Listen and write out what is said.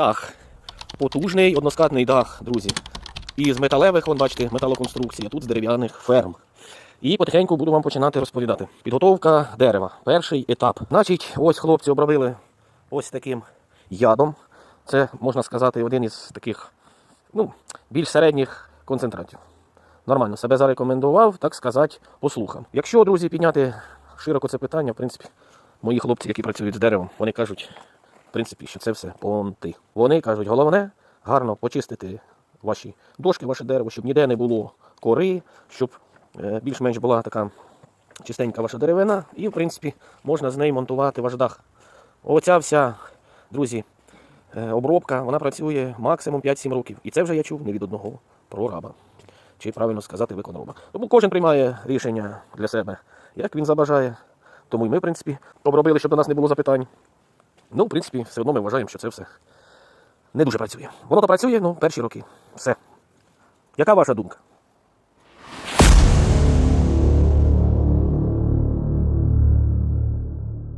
Дах. Потужний односкатний дах, друзі. Із металевих, вон бачите, металоконструкцій, тут з дерев'яних ферм. І потихеньку буду вам починати розповідати. Підготовка дерева. Перший етап. Значить, ось хлопці обробили ось таким ядом. Це, можна сказати, один із таких ну, більш середніх концентратів. Нормально себе зарекомендував, так сказати, послухав. Якщо, друзі, підняти широко це питання, в принципі, мої хлопці, які працюють з деревом, вони кажуть, в принципі, що це все понти. Вони кажуть, головне гарно почистити ваші дошки, ваше дерево, щоб ніде не було кори, щоб е, більш-менш була така чистенька ваша деревина, і, в принципі, можна з неї монтувати ваш дах. Оця вся, друзі, е, обробка, вона працює максимум 5-7 років. І це вже я чув не від одного прораба. Чи правильно сказати виконроба. Тому кожен приймає рішення для себе, як він забажає. Тому і ми, в принципі, обробили, щоб до нас не було запитань. Ну, в принципі, все одно ми вважаємо, що це все не дуже працює. Воно то працює, ну, перші роки. Все. Яка ваша думка?